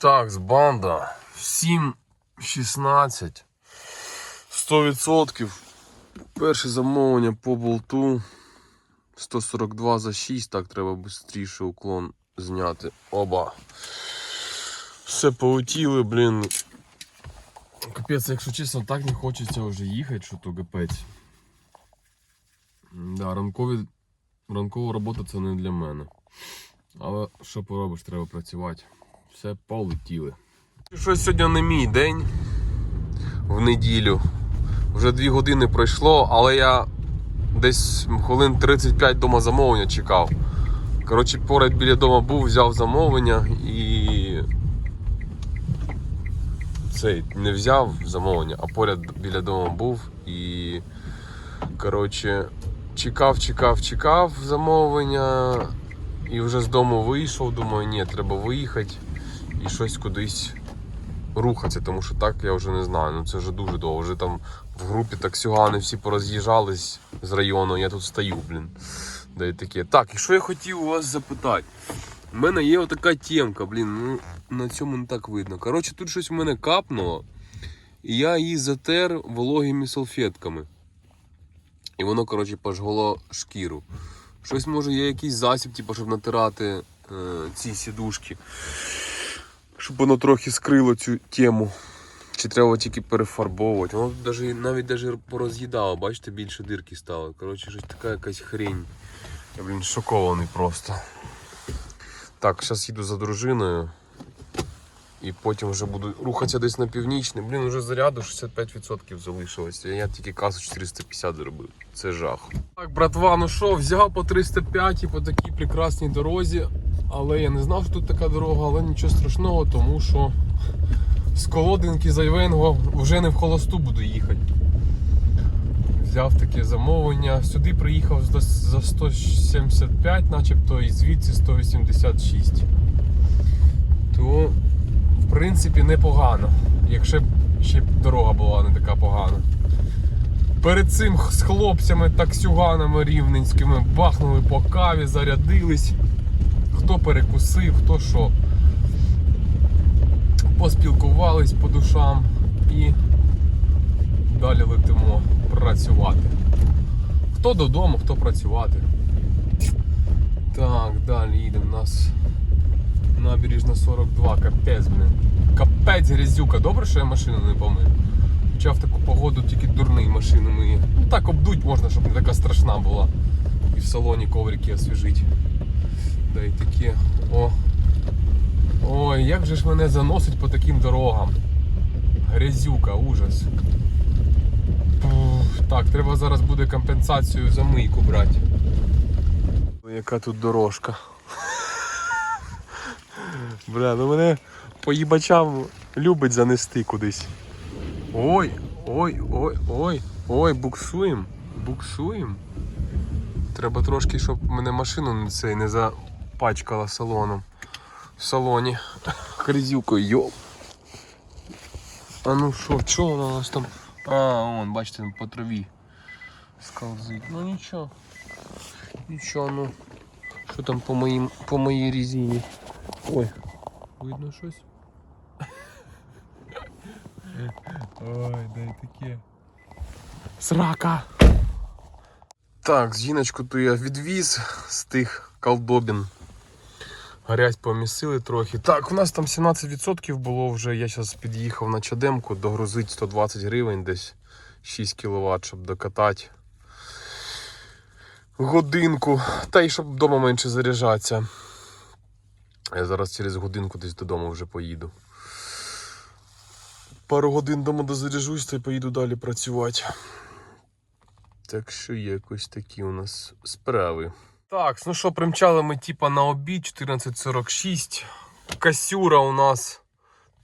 Так, з банда. 7.16. 100%. Перше замовлення по болту. 142 за 6. Так, треба швидше уклон зняти. Оба. Все полетіли, блін. Капець, якщо чесно, так не хочеться вже їхати, що то капець. Да, ранкові, ранкова робота це не для мене. Але що поробиш, треба працювати. Все полетіли. Щось сьогодні не мій день в неділю. Вже дві години пройшло, але я десь хвилин 35 дома замовлення чекав. Коротше, поряд біля дома був, взяв замовлення і. Цей не взяв замовлення, а поряд біля дому був і. Коротше, чекав, чекав, чекав замовлення. І вже з дому вийшов, думаю, ні, треба виїхати і щось кудись рухатися, тому що так я вже не знаю. Ну це вже дуже довго. Вже там в групі таксюгани всі пороз'їжджались з району, я тут стою, блін. Да і таке. Так, і що я хотів у вас запитати? У мене є отака темка, блін, ну на цьому не так видно. Коротше, тут щось у мене капнуло, і я її затер вологими салфетками. І воно, коротше, пожгло шкіру. Щось може є якийсь засіб, типу, щоб натирати е, ці сідушки. Щоб воно трохи скрило цю тему. Чи треба тільки перефарбовувати. Воно навіть даже пороз'їдало, бачите, більше дирки стало. Коротше, щось така якась хрень. Я, блін, шокований просто. Так, зараз їду за дружиною. І потім вже буду рухатися десь на північний. Блін, вже заряду 65% залишилося. Я тільки касу 450 зробив. Це жах. Так, братва, ну що, взяв по 305 і по такій прекрасній дорозі. Але я не знав, що тут така дорога, але нічого страшного, тому що з колодинки за Івенго вже не в холосту буду їхати. Взяв таке замовлення. Сюди приїхав за за 175, начебто, і звідси 186. То, в принципі, непогано. Якщо б ще дорога була не така погана. Перед цим з хлопцями таксюганами рівненськими бахнули по каві, зарядились. Хто перекусив, хто що. Поспілкувались по душам і далі летимо працювати. Хто додому, хто працювати. Так, далі їдемо. У нас набережна 42, капець, блін. Капець грязюка. Добре, що я машину не помив. Хоча в таку погоду тільки дурний машину миє. Ну так обдуть можна, щоб не така страшна була. І в салоні коврики освіжить. Да і таке. О. Ой, як же ж мене заносить по таким дорогам. Грязюка, ужас. Ух, так, треба зараз буде компенсацію за мийку брати. Ой, Яка тут дорожка. Бля, ну мене по їбачам любить занести кудись. Ой, ой, ой, ой, ой, буксуємо. Буксуємо. Треба трошки, щоб мене машину не цей не запачкала салоном. В салоні. Грязюкою, йоп. А ну що, що вона у нас там? А, вон, бачите, по траві скользить. Ну нічого. Нічого, ну. Що там по моїм по моїй резині? Ой, видно щось? Ой, дай таке. Срака! Так, жіночку ту я відвіз з тих колдобін. Гарять помісили трохи. Так, у нас там 17% було вже. Я зараз під'їхав на чадемку, догрузить 120 гривень, десь 6 кВт, щоб докатати. Годинку. Та й щоб вдома менше заряджатися. Я зараз через годинку десь додому вже поїду. Пару годин дома дозаряжусь та й поїду далі працювати. Так що якось такі у нас справи. Так, ну що, примчали ми типа на обід 14.46. Касюра у нас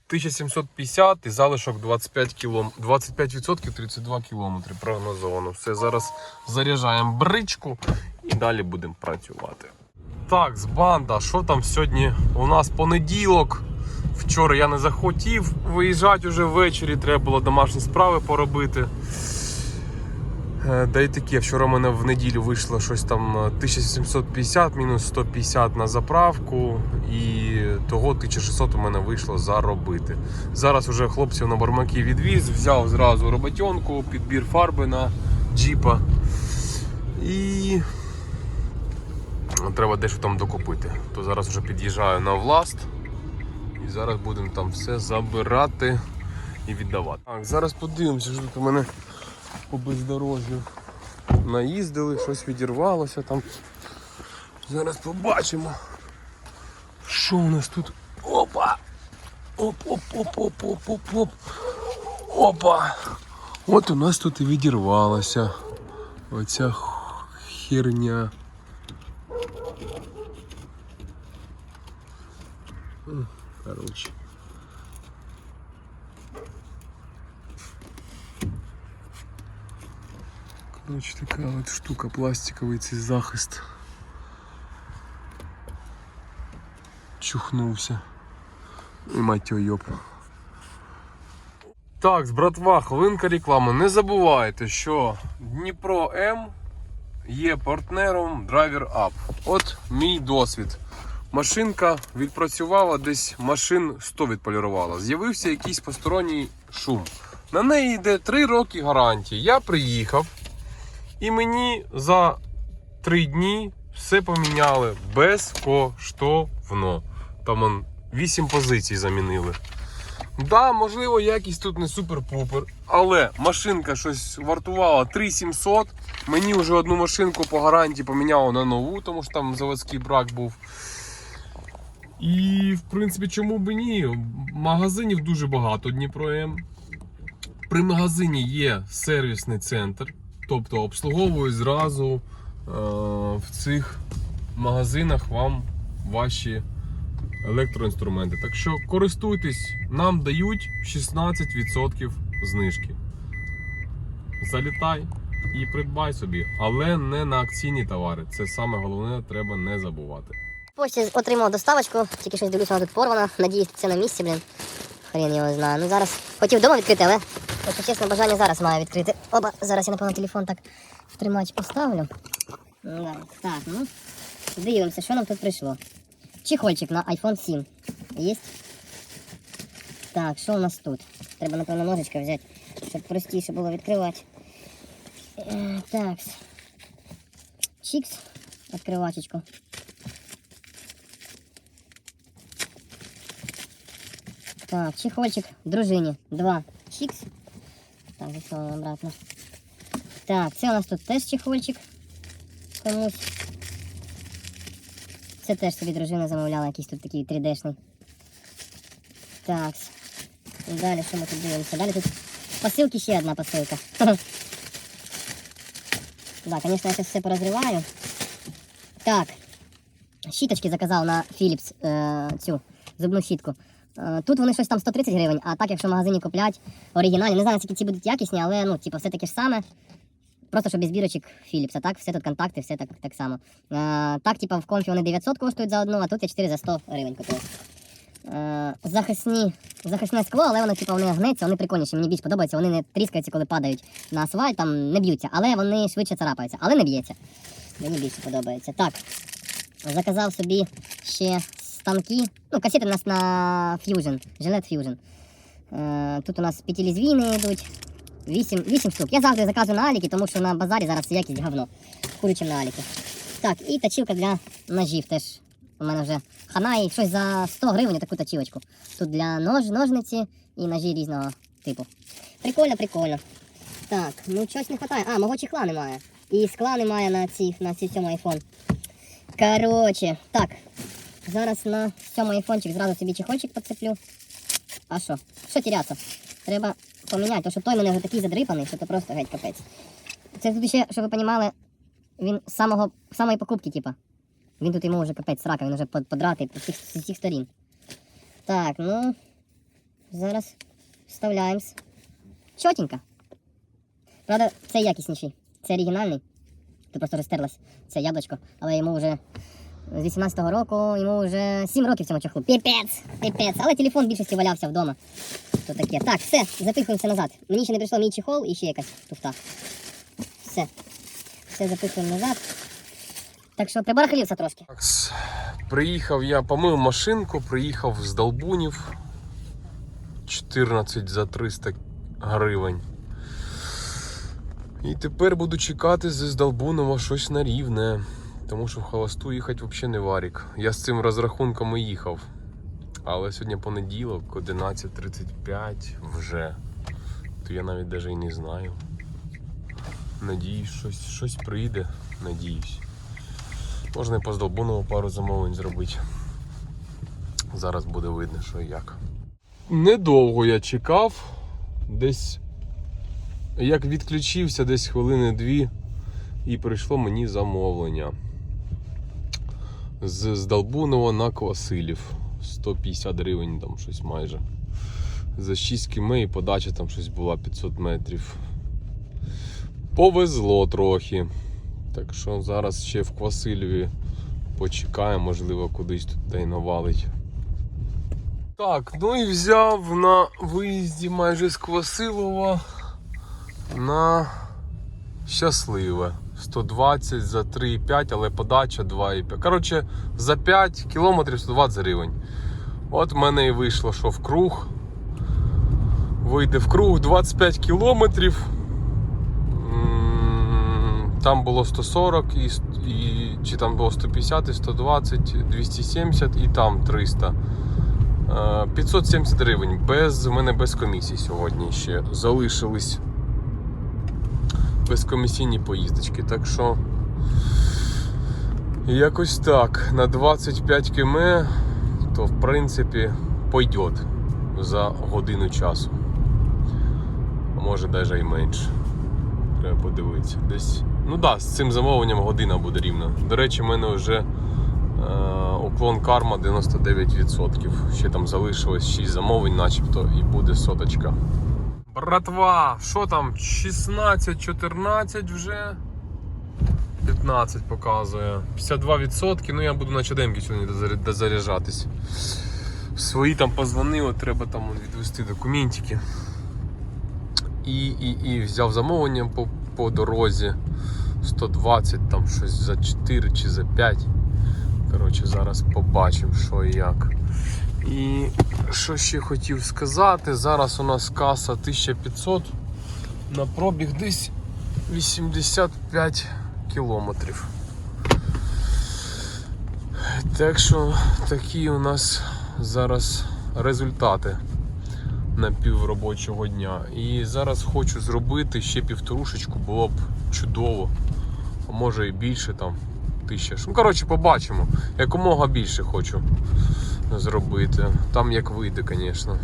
1750 і залишок 25 кілом... 25% 32 кілометри прогнозовано. Все, зараз заряджаємо бричку і далі будемо працювати. Так, з банда, що там сьогодні? У нас понеділок. Вчора я не захотів виїжджати вже ввечері, треба було домашні справи поробити. Е, Да таке, вчора в мене в неділю вийшло щось там е, 1750 мінус 150 на заправку і того 1600 у мене вийшло заробити. Зараз вже хлопців на бармаки відвіз, взяв зразу роботьонку, підбір фарби на джіпа. І треба дещо там докупити. То зараз вже під'їжджаю на власт. І зараз будемо там все забирати і віддавати. Так, зараз подивимося, що тут у мене по бездорожжю наїздили, щось відірвалося там. Зараз побачимо. Що у нас тут? Опа! Оп-оп-оп-оп-оп-оп-оп. Опа! От у нас тут і відірвалося. Оця херня. Короче. Короче, така от штука, пластиковий цей захист. Чухнувся. І мать його йоп. Так, братва, хвилинка реклами. Не забувайте, що Дніпро М є партнером Driver Up. От мій досвід. Машинка відпрацювала десь машин 100 відполірувала. З'явився якийсь посторонній шум. На неї йде 3 роки гарантії. Я приїхав і мені за 3 дні все поміняли безкоштовно. Там он 8 позицій замінили. Да, можливо, якість тут не супер-пупер, але машинка щось вартувала 3700. Мені вже одну машинку по гарантії поміняли на нову, тому що там заводський брак був. І, в принципі, чому б ні? Магазинів дуже багато Дніпро М. При магазині є сервісний центр, тобто обслуговують зразу е, в цих магазинах вам ваші електроінструменти. Так що користуйтесь, нам дають 16% знижки. Залітай і придбай собі, але не на акційні товари. Це саме головне, треба не забувати. Почті отримав доставочку, тільки щось дивлюся, вона тут порвана. Надіюсь, це на місці, блін. Хрен його знає. Ну зараз хотів вдома відкрити, але, якщо чесно, бажання зараз маю відкрити. Оба, зараз я напевно телефон так в тримач поставлю. Так, ну. Дивимося, що нам тут прийшло. Чехольчик на iPhone 7. Є? Так, що у нас тут? Треба, напевно, ножичка взяти, щоб простіше було відкривати. Е, Так. Чікс. Відкривачечку. Так, чехольчик дружині. Два. Чікс. Так, засовуємо обратно. Так, це у нас тут теж чехольчик. Комусь. Це теж собі дружина замовляла, якийсь тут такий 3D-шний. Так. Далі що ми тут дивимося? Далі тут посилки ще одна посилка. Так, звісно, я це все порозриваю. Так. Щіточки заказав на Philips е, цю зубну щітку. Е, Тут вони щось там 130 гривень, а так, якщо в магазині куплять оригінальні, не знаю, скільки ці будуть якісні, але ну, типу, все таке ж саме. Просто що без бірочок Philips, а так все тут контакти, все так, так само. Е, так, типу, в конфі вони 900 коштують за одну, а тут я 4 за 100 гривень купив. Е, захисні, захисне скло, але воно типу, вони гнеться, вони прикольніші, мені більш подобається, вони не тріскаються, коли падають на асфальт, там не б'ються, але вони швидше царапаються, але не б'ється. Мені більше подобається. Так, заказав собі ще станки. Ну, касети у нас на Fusion, Gillette Fusion. Е, тут у нас п'ятилізвійні йдуть. 8, 8 штук. Я завжди заказую на Аліки, тому що на базарі зараз якість говно. Хуже, ніж на Аліки. Так, і точилка для ножів теж. У мене вже хана і щось за 100 гривень таку точилочку. Тут для нож, ножниці і ножі різного типу. Прикольно, прикольно. Так, ну щось не вистачає. А, мого чехла немає. І скла немає на цих, на ці- цьому айфон. Короче, так. Зараз на цьому айфончик зразу собі чехольчик підцеплю. А що? Що тіряться? Треба поміняти, тому що той мене вже такий задрипаний, що це просто геть капець. Це тут ще, щоб ви розуміли, він з самого, самої покупки, типа. Він тут йому вже капець срака, він вже под- подратий з всіх, з всіх сторін. Так, ну. Зараз вставляємось. Чотенько. Правда, це якісніший. Це оригінальний. Тут просто розтерлась це яблучко, але йому вже з 18-го року, йому вже 7 років цьому чохлу. Піпець! Піпець! Але телефон в більшості валявся вдома. То таке. Так, все, запихуємося назад. Мені ще не прийшло мій чехол і ще якась туфта. Все. Все запихуємо назад. Так що прибарахлився трошки. Приїхав я, помив машинку, приїхав з Долбунів 14 за 300 гривень. І тепер буду чекати з Долбунова щось на рівне. Тому що в холосту їхати взагалі не варік. Я з цим розрахунком і їхав. Але сьогодні понеділок, 11.35 вже. То я навіть навіть і не знаю. Надіюсь, щось, щось прийде. Надіюсь. Можна і по Здолбунову пару замовлень зробити. Зараз буде видно, що як. Недовго я чекав. Десь як відключився, десь хвилини дві, і прийшло мені замовлення. З Здолбунова на Квасилів. 150 гривень там щось майже. За 6 км і подача там щось була 500 метрів. Повезло трохи. Так що зараз ще в Квасиліві почекаємо, можливо, кудись тут й навалить. Так, ну і взяв на виїзді майже з Квасилова на щасливе. 120 за 3,5, але подача 2,5. Коротше, за 5 кілометрів 120 гривень. От в мене і вийшло, що в круг. Вийде в круг 25 кілометрів. Там було 140, і, і, чи там було 150, і 120, 270 і там 300. Е, 570 гривень. Без, у мене без комісії сьогодні ще залишились безкомісійні поїздочки. Так що якось так. На 25 км, то в принципі пойдет за годину часу. Може навіть і менше. Треба подивитися. Десь. Ну так, да, з цим замовленням година буде рівно. До речі, в мене вже е, уклон карма 99%. Ще там залишилось 6 замовлень, начебто, і буде соточка. Братва, що там? 16, 14 вже. 15 показує. 52%, ну я буду на чадемки сьогодні дозаряджатись. Свої там позвонили, треба там відвести документики. І, і, і взяв замовлення по, по дорозі. 120 там щось за 4 чи за 5. Коротше, зараз побачимо, що і як. І що ще хотів сказати, зараз у нас каса 1500 на пробіг десь 85 кілометрів. Так що такі у нас зараз результати на півробочого дня. І зараз хочу зробити ще півторушечку, було б чудово. А може і більше там тисяча. Ну, коротше, побачимо. Якомога більше хочу зробити. Там як вийде, звісно.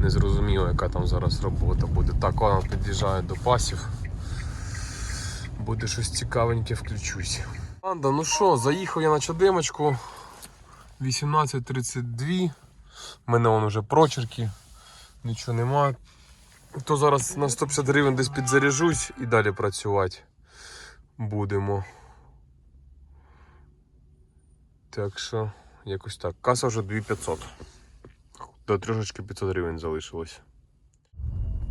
Не зрозуміло, яка там зараз робота буде. Так, вона під'їжджає до пасів. Буде щось цікавеньке, включусь. Анда, ну що, заїхав я на чадемочку 18.32. У мене вон вже прочерки, нічого нема. То зараз на 150 гривень десь підзаряжусь і далі працювати будемо. Так що, якось так. Каса вже 2500. До трошечки 500 гривень залишилось.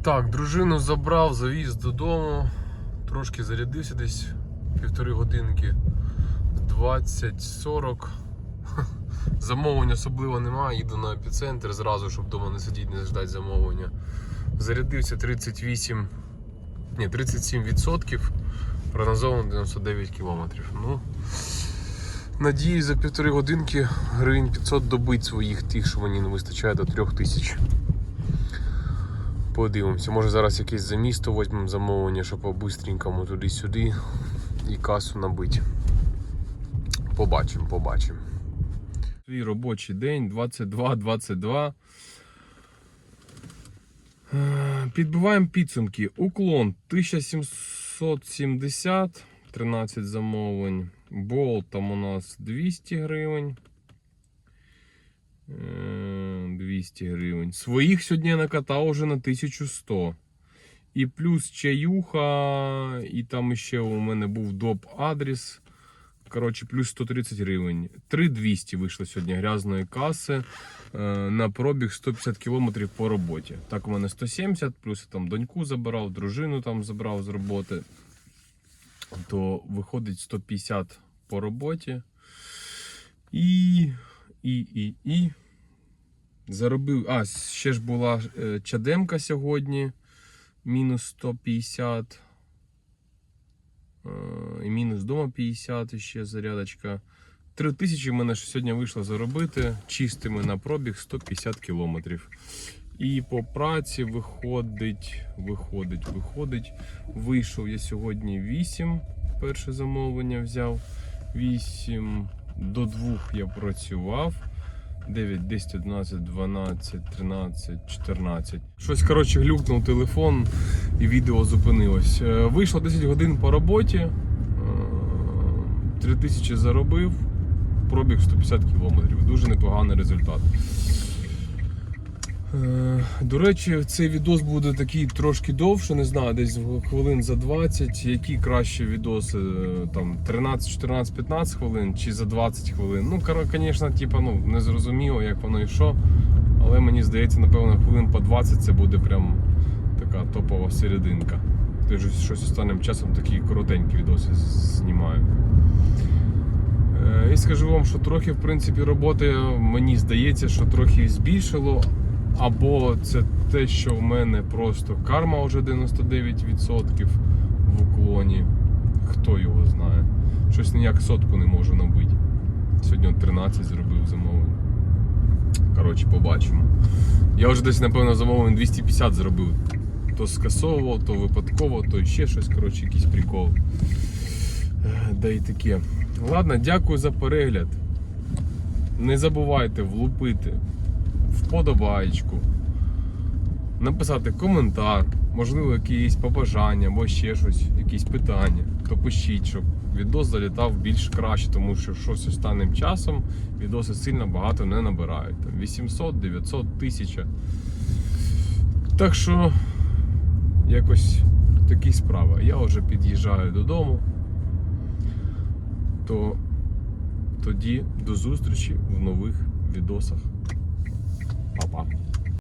Так, дружину забрав, завіз додому. Трошки зарядився десь півтори годинки. 20-40. Замовлень особливо немає, їду на епіцентр зразу, щоб вдома не сидіти, не ждати замовлення. Зарядився 38, ні, 37%, прогнозовано 99 кілометрів. Ну, надіюсь, за півтори годинки гривень 500 добить своїх тих, що мені не вистачає до 3000. Подивимося, може зараз якесь за місто візьмемо замовлення, щоб по-бистренькому туди-сюди і касу набити. Побачимо, побачимо. Свій робочий день 22-22. Е, Підбиваємо підсумки. Уклон 1770, 13 замовлень. Болт там у нас 200 гривень. Е, 200 гривень. Своїх сьогодні я накатав вже на 1100. І плюс чаюха, і там ще у мене був доп адрес. Коротше, плюс 130 гривень. 3200 вийшло сьогодні грязної каси е, на пробіг 150 кілометрів по роботі. Так, у мене 170, плюс я там доньку забирав, дружину там забрав з роботи. То виходить 150 по роботі. І, і, і, і. Заробив. А, ще ж була е, чадемка сьогодні. Мінус 150. Е, І мінус дома 50 ще зарядочка. 3 тисячі в мене сьогодні вийшло заробити чистими на пробіг 150 кілометрів. І по праці виходить, виходить, виходить. Вийшов я сьогодні 8. Перше замовлення взяв. 8 до 2 я працював. 9, 10, 11, 12, 13, 14. Щось, коротше, глюкнув телефон і відео зупинилось. Е, Вийшло 10 годин по роботі. е, 3 тисячі заробив. Пробіг 150 кілометрів. Дуже непоганий результат. Е, До речі, цей відос буде такий трошки довше, не знаю, десь хвилин за 20. Які краще відоси? е, Там 13, 14, 15 хвилин чи за 20 хвилин. Ну, звісно, типа, ну, не зрозуміло, як воно і що. Але мені здається, напевно, хвилин по 20 це буде прям така топова серединка. Ти ж щось останнім часом такі коротенькі відоси знімаю. Е, І скажу вам, що трохи, в принципі, роботи мені здається, що трохи збільшило. Або це те, що в мене просто карма вже 99% в уклоні. Хто його знає. Щось ніяк сотку не можу набити. Сьогодні от 13 зробив замовлень. Коротше, побачимо. Я вже десь, напевно, замовлень 250 зробив. То скасовував, то випадково, то ще щось, коротше, якийсь прикол. Да і таке. Ладно, дякую за перегляд. Не забувайте влупити вподобайку, написати коментар, можливо, якісь побажання або ще щось, якісь питання. То пишіть, щоб відос залітав більш краще, тому що щось останнім часом відоси сильно багато не набирають. Там 800, 900, 1000. Так що, якось такі справи. Я вже під'їжджаю додому. То тоді до зустрічі в нових відосах. pop up.